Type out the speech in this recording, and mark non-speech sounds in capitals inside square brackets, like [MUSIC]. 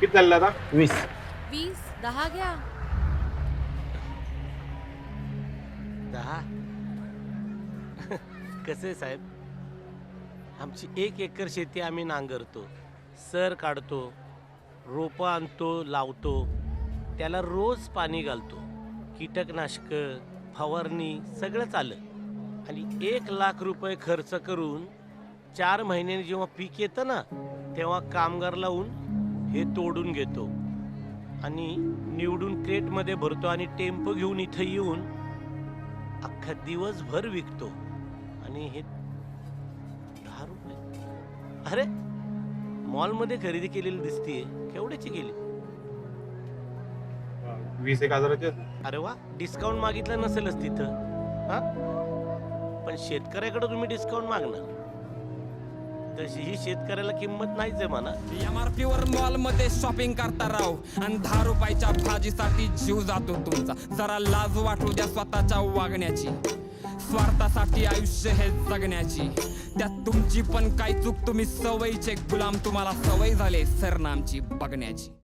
किती आता? वीस. वीस दहा घ्या. दहा? [LAUGHS] कसे साहेब? आमची एक एकर शेती आम्ही नांगरतो सर काढतो रोपं आणतो लावतो त्याला रोज पाणी घालतो. कीटकनाशक फवारणी सगळं आलं आणि एक लाख रुपये खर्च करून चार महिन्यांनी जेव्हा पीक येतं ना तेव्हा कामगार लावून हे तोडून घेतो. आणि निवडून क्रेटमध्ये भरतो आणि टेम्पो घेऊन इथं येऊन अख्खा दिवसभर विकतो. आणि हे दहा रुपये. अरे मॉलमध्ये खरेदी केलेली दिसतीये. केवढ्याची गेली? वीस एक हजाराचे अरे वा डिस्काउंट मागितलं नसेलच तिथं. हा? पण शेतकऱ्याकडे तुम्ही डिस्काउंट मागणार. तशी ही शेतकऱ्याला किंमत नाहीच आहे म्हणा. एमआरपी वर मॉलमध्ये शॉपिंग करता राव. आणि दहा रुपयाच्या भाजीसाठी जीव जातो तुमचा. जरा लाज वाटू द्या स्वतःच्या वागण्याची. स्वार्थासाठी आयुष्य हे जगण्याची. त्यात तुमची पण काय चूक तुम्ही सवयीचे गुलाम तुम्हाला सवय झाले सरनामची बघण्याची.